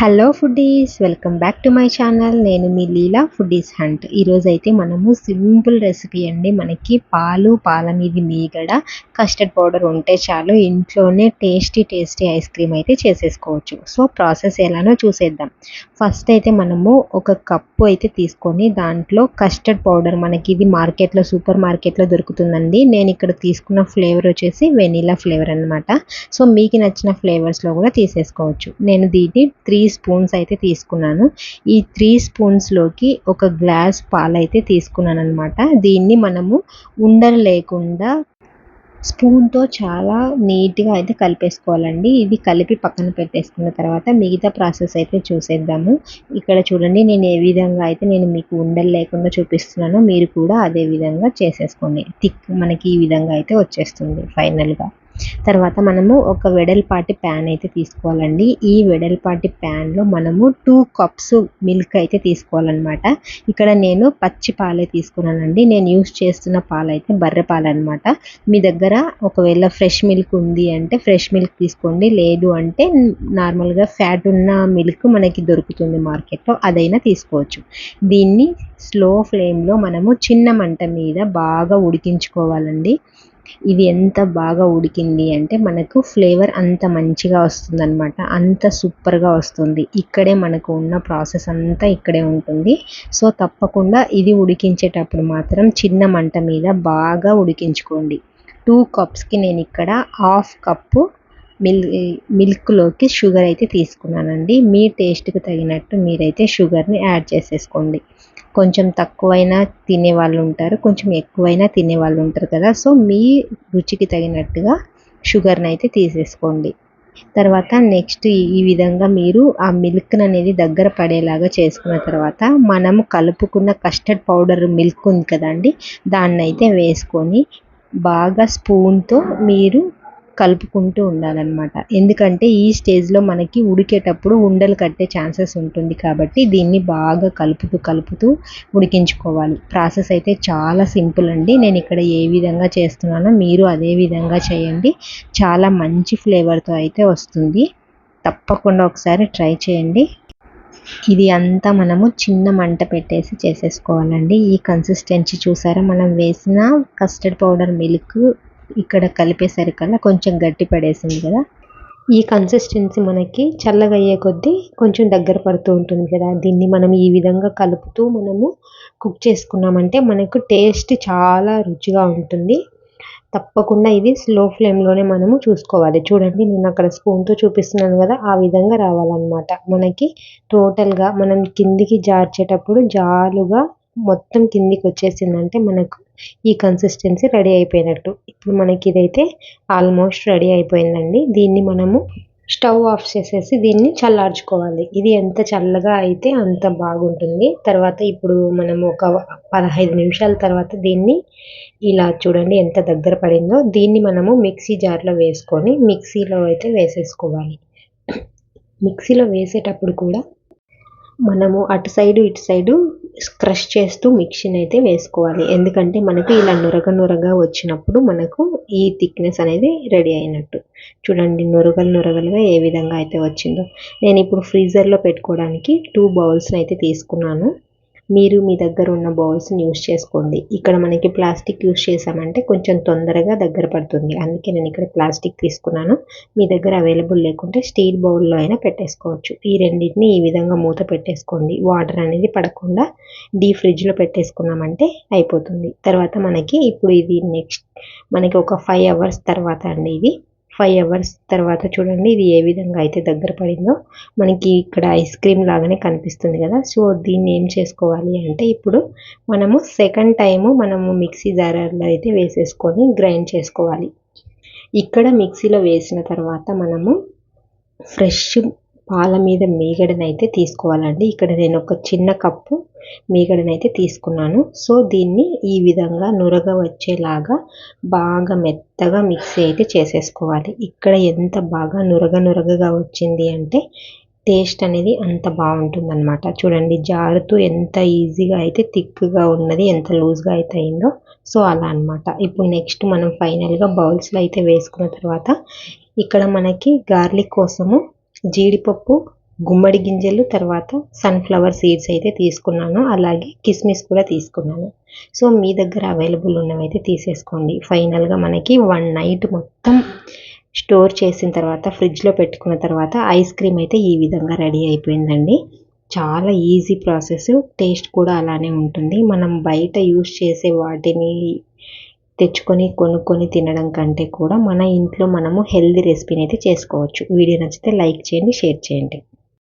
Hello foodies welcome back to my channel నేను మీ లీలా foodies hunt ఈరోజైతే అయితే మనము సింపుల్ రెసిపీ అండి. మనకి పాలు పాల మీది మీగడ కస్టర్డ్ పౌడర్ ఉంటే చాలు ఇంట్లోనే టేస్టీ టేస్టీ ఐస్ క్రీమ్ అయితే చేసేసుకోవచ్చు. సో ప్రాసెస్ ఎలానో చూసేద్దాం. ఫస్ట్ అయితే మనము ఒక కప్పు అయితే తీసుకొని దాంట్లో కస్టర్డ్ పౌడర్ మనకి ఇది మార్కెట్లో సూపర్ మార్కెట్లో దొరుకుతుందండి. నేను ఇక్కడ తీసుకున్న ఫ్లేవర్ వచ్చేసి వెనీలా ఫ్లేవర్ అనమాట సో మీకు నచ్చిన ఫ్లేవర్స్లో కూడా తీసేసుకోవచ్చు. నేను దీన్ని త్రీ స్పూన్స్ అయితే తీసుకున్నాను. ఈ త్రీ స్పూన్స్లోకి ఒక గ్లాస్ పాలు అయితే తీసుకున్నాను అనమాట దీన్ని మనము ఉండలు లేకుండా స్పూన్తో చాలా నీట్గా అయితే కలిపేసుకోవాలండి. ఇది కలిపి పక్కన పెట్టేసుకున్న తర్వాత మిగతా ప్రాసెస్ అయితే చూసేద్దాము. ఇక్కడ చూడండి నేను ఏ విధంగా అయితే నేను మీకు ఉండలు లేకుండా చూపిస్తున్నానో మీరు కూడా అదే విధంగా చేసేసుకోండి. థిక్ మనకి ఈ విధంగా అయితే వచ్చేస్తుంది ఫైనల్గా. తర్వాత మనము ఒక వెడల్పాటి ప్యాన్ అయితే తీసుకోవాలండి. ఈ వెడల్పాటి ప్యాన్లో మనము టూ కప్స్ మిల్క్ అయితే తీసుకోవాలన్నమాట. ఇక్కడ నేను పచ్చి పాలే తీసుకున్నానండి. నేను యూస్ చేస్తున్న పాలు అయితే బర్రె పాలు అనమాట మీ దగ్గర ఒకవేళ ఫ్రెష్ మిల్క్ ఉంది అంటే ఫ్రెష్ మిల్క్ తీసుకోండి. లేదు అంటే నార్మల్గా ఫ్యాట్ ఉన్న మిల్క్ మనకి దొరుకుతుంది మార్కెట్లో. అదైనా తీసుకోవచ్చు. దీన్ని స్లో ఫ్లేమ్లో మనము చిన్న మంట మీద బాగా ఉడికించుకోవాలండి. ఇది ఎంత బాగా ఉడికింది అంటే మనకు ఫ్లేవర్ అంత మంచిగా వస్తుంది అనమాట అంత సూపర్గా వస్తుంది. ఇక్కడే మనకు ఉన్న ప్రాసెస్ అంతా ఇక్కడే ఉంటుంది. సో తప్పకుండా ఇది ఉడికించేటప్పుడు మాత్రం చిన్న మంట మీద బాగా ఉడికించుకోండి. టూ కప్స్కి నేను ఇక్కడ హాఫ్ కప్పు మిల్ మిల్క్లోకి షుగర్ అయితే తీసుకున్నానండి. మీ టేస్ట్కి తగినట్టు మీరైతే షుగర్ని యాడ్ చేసేసుకోండి. కొంచెం తక్కువైనా తినే వాళ్ళు ఉంటారు కొంచెం ఎక్కువైనా తినే వాళ్ళు ఉంటారు కదా. సో మీ రుచికి తగినట్టుగా షుగర్ని అయితే తీసేసుకోండి. తర్వాత నెక్స్ట్ ఈ విధంగా మీరు ఆ మిల్క్ అనేది దగ్గర పడేలాగా చేసుకున్న తర్వాత మనము కలుపుకున్న కస్టర్డ్ పౌడర్ మిల్క్ ఉంది కదండి దాన్ని అయితే వేసుకొని బాగా స్పూన్తో మీరు కలుపుకుంటూ ఉండాలన్నమాట. ఎందుకంటే ఈ స్టేజ్లో మనకి ఉడికేటప్పుడు ఉండలు కట్టే ఛాన్సెస్ ఉంటుంది కాబట్టి దీన్ని బాగా కలుపుతూ కలుపుతూ ఉడికించుకోవాలి. ప్రాసెస్ అయితే చాలా సింపుల్ అండి. నేను ఇక్కడ ఏ విధంగా చేస్తున్నానో మీరు అదే విధంగా చేయండి. చాలా మంచి ఫ్లేవర్తో అయితే వస్తుంది. తప్పకుండా ఒకసారి ట్రై చేయండి. ఇది అంతా మనము చిన్న మంట పెట్టేసి చేసేసుకోవాలండి. ఈ కన్సిస్టెన్సీ చూసారా? మనం వేసిన కస్టర్డ్ పౌడర్ మిల్క్ ఇక్కడ కలిపేసరికల్లా కొంచెం గట్టి పడేసింది కదా. ఈ కన్సిస్టెన్సీ మనకి చల్లగా అయ్యే కొద్దీ కొంచెం దగ్గర పడుతూ ఉంటుంది కదా. దీన్ని మనం ఈ విధంగా కలుపుతూ మనము కుక్ చేసుకున్నామంటే మనకు టేస్ట్ చాలా రుచిగా ఉంటుంది. తప్పకుండా ఇది స్లో ఫ్లేమ్లోనే మనము చూసుకోవాలి. చూడండి నేను అక్కడ స్పూన్తో చూపిస్తున్నాను కదా ఆ విధంగా రావాలన్నమాట. మనకి టోటల్గా మనం కిందికి జార్చేటప్పుడు జాలుగా మొత్తం కిందికి వచ్చేసిందంటే మనకు ఈ కన్సిస్టెన్సీ రెడీ అయిపోయినట్టు. ఇప్పుడు మనకి ఇదైతే ఆల్మోస్ట్ రెడీ అయిపోయిందండి. దీన్ని మనము స్టవ్ ఆఫ్ చేసేసి దీన్ని చల్లార్చుకోవాలి. ఇది ఎంత చల్లగా అయితే అంత బాగుంటుంది. తర్వాత ఇప్పుడు మనం ఒక పదహైదు నిమిషాల తర్వాత దీన్ని ఇలా చూడండి ఎంత దగ్గర పడిందో. దీన్ని మనము మిక్సీ జార్లో వేసుకొని మిక్సీలో అయితే వేసేసుకోవాలి. మిక్సీలో వేసేటప్పుడు కూడా మనము అటు సైడు ఇటు సైడు క్రష్ చేస్తూ మిక్సీని అయితే వేసుకోవాలి. ఎందుకంటే మనకు ఇలా నురగ నురగా వచ్చినప్పుడు మనకు ఈ థిక్నెస్ అనేది రెడీ అయినట్టు. చూడండి నురగలు నురగలుగా ఏ విధంగా అయితే వచ్చిందో. నేను ఇప్పుడు ఫ్రీజర్లో పెట్టుకోవడానికి టూ బౌల్స్ని అయితే తీసుకున్నాను. మీరు మీ దగ్గర ఉన్న బౌల్స్ని యూస్ చేసుకోండి. ఇక్కడ మనకి ప్లాస్టిక్ యూస్ చేసామంటే కొంచెం తొందరగా దగ్గర పడుతుంది. అందుకే నేను ఇక్కడ ప్లాస్టిక్ తీసుకున్నాను. మీ దగ్గర అవైలబుల్ లేకుంటే స్టీల్ బౌల్లో అయినా పెట్టేసుకోవచ్చు. ఈ రెండింటిని ఈ విధంగా మూత పెట్టేసుకోండి. వాటర్ అనేది పడకుండా డీ ఫ్రిడ్జ్లో పెట్టేసుకున్నామంటే అయిపోతుంది. తర్వాత మనకి ఇప్పుడు ఇది నెక్స్ట్ మనకి ఒక ఫైవ్ అవర్స్ తర్వాత అండి ఇది. ఫైవ్ అవర్స్ తర్వాత చూడండి ఇది ఏ విధంగా అయితే దగ్గర పడిందో మనకి ఇక్కడ ఐస్ క్రీమ్ లాగానే కనిపిస్తుంది కదా. సో దీన్ని ఏం చేసుకోవాలి అంటే ఇప్పుడు మనము సెకండ్ టైము మనము మిక్సీ జారర్లో అయితే వేసేసుకొని గ్రైండ్ చేసుకోవాలి. ఇక్కడ మిక్సీలో వేసిన తర్వాత మనము ఫ్రెష్ పాల మీద మీగడనైతే తీసుకోవాలండి. ఇక్కడ నేను ఒక చిన్న కప్పు మీగడనైతే తీసుకున్నాను. సో దీన్ని ఈ విధంగా నురగ వచ్చేలాగా బాగా మెత్తగా మిక్సీ అయితే చేసేసుకోవాలి. ఇక్కడ ఎంత బాగా నురగ నురగగా వచ్చింది అంటే టేస్ట్ అనేది అంత బాగుంటుంది అనమాట చూడండి జారుతూ ఎంత ఈజీగా అయితే థిక్గా ఉన్నది ఎంత లూజ్గా అయితే అయిందో సో అలా అనమాట ఇప్పుడు నెక్స్ట్ మనం ఫైనల్గా బౌల్స్లో అయితే వేసుకున్న తర్వాత ఇక్కడ మనకి గార్లిక్ కోసము జీడిపప్పు గుమ్మడి గింజలు తర్వాత సన్ఫ్లవర్ సీడ్స్ అయితే తీసుకున్నాను. అలాగే కిస్మిస్ కూడా తీసుకున్నాను. సో మీ దగ్గర అవైలబుల్ ఉన్నవైతే తీసేసుకోండి. ఫైనల్గా మనకి వన్ నైట్ మొత్తం స్టోర్ చేసిన తర్వాత ఫ్రిడ్జ్లో పెట్టుకున్న తర్వాత ఐస్ క్రీమ్ అయితే ఈ విధంగా రెడీ అయిపోయిందండి. చాలా ఈజీ ప్రాసెస్ టేస్ట్ కూడా అలానే ఉంటుంది. మనం బయట యూస్ చేసే వాటిని తెచ్చుకొని కొనుక్కొని తినడం కంటే కూడా మన ఇంట్లో మనము హెల్దీ రెసిపీని అయితే చేసుకోవచ్చు. వీడియో నచ్చితే లైక్ చేయండి షేర్ చేయండి.